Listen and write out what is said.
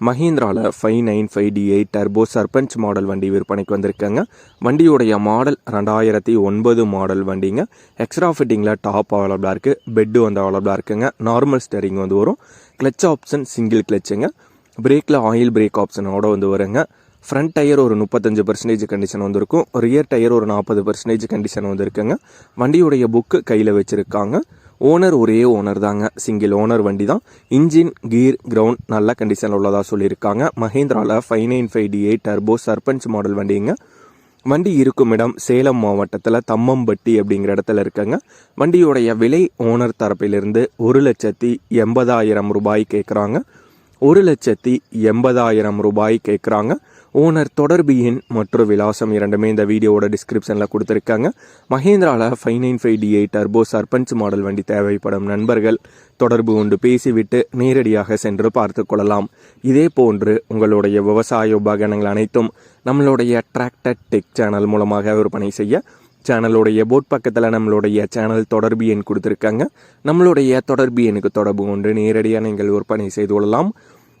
மஹீந்திராவில் five nine five D eight turbo Sarpanch model வண்டி விற்பனைக்கு வந்திருக்காங்க. வண்டியுடைய மாடல் ரெண்டாயிரத்தி ஒன்பது மாடல் வண்டிங்க. எக்ஸ்ட்ரா ஃபிட்டிங்கில் டாப் அவைலபிளாக இருக்குது பெட்டு வந்து அவைலபிளாக இருக்குங்க. நார்மல் ஸ்டேரிங் வந்து வரும். கிளச் ஆப்ஷன் சிங்கிள் கிளச்சுங்க பிரேக்கில் ஆயில் பிரேக் ஆப்ஷனோட வந்து வருங்க. ஃப்ரண்ட் டயர் ஒரு முப்பத்தஞ்சு பர்சன்டேஜ் கண்டிஷன் வந்திருக்கும். ரியர் டயர் ஒரு நாற்பது பர்சன்டேஜ் கண்டிஷன் வந்திருக்குங்க. வண்டியுடைய புக்கு கையில் வச்சுருக்காங்க. ஓனர் ஒரே ஓனர் தாங்க. சிங்கிள் ஓனர் வண்டி தான் இன்ஜின் கீர் கிரவுண்ட் நல்ல கண்டிஷனில் உள்ளதாக சொல்லியிருக்காங்க. மஹேந்திராவில் five nine five D eight turbo Sarpanch model வண்டிங்க. வண்டி இருக்கும் இடம் சேலம் மாவட்டத்தில் தம்மம்பட்டி அப்படிங்கிற இடத்துல இருக்குங்க. வண்டியுடைய விலை ஓனர் தரப்பிலிருந்து ஒரு லட்சத்தி எண்பதாயிரம் ரூபாய் கேட்குறாங்க ஒரு லட்சத்தி எண்பதாயிரம் ரூபாய் கேட்குறாங்க ஓனர் தொடர்பு எண் மற்றும் விலாசம் இரண்டுமே இந்த வீடியோவோட டிஸ்கிரிப்ஷனில் கொடுத்துருக்காங்க. மஹேந்திராவில் five nine five D eight turbo Sarpanch model வண்டி தேவைப்படும் நண்பர்கள் தொடர்பு கொண்டு பேசிவிட்டு நேரடியாக சென்று பார்த்து கொள்ளலாம். இதே போன்று உங்களுடைய விவசாய உபகரணங்கள் அனைத்தும் நம்மளுடைய டிராக்டர் டெக் சேனல் மூலமாக விற்பனை செய்ய சேனலுடைய போட் பக்கத்தில் நம்மளுடைய சேனல் தொடர்பு எண் கொடுத்துருக்காங்க. நம்மளுடைய தொடர்பு எண்ணுக்கு தொடர்பு கொண்டு நேரடியாக நீங்கள் விற்பனை செய்து கொள்ளலாம்.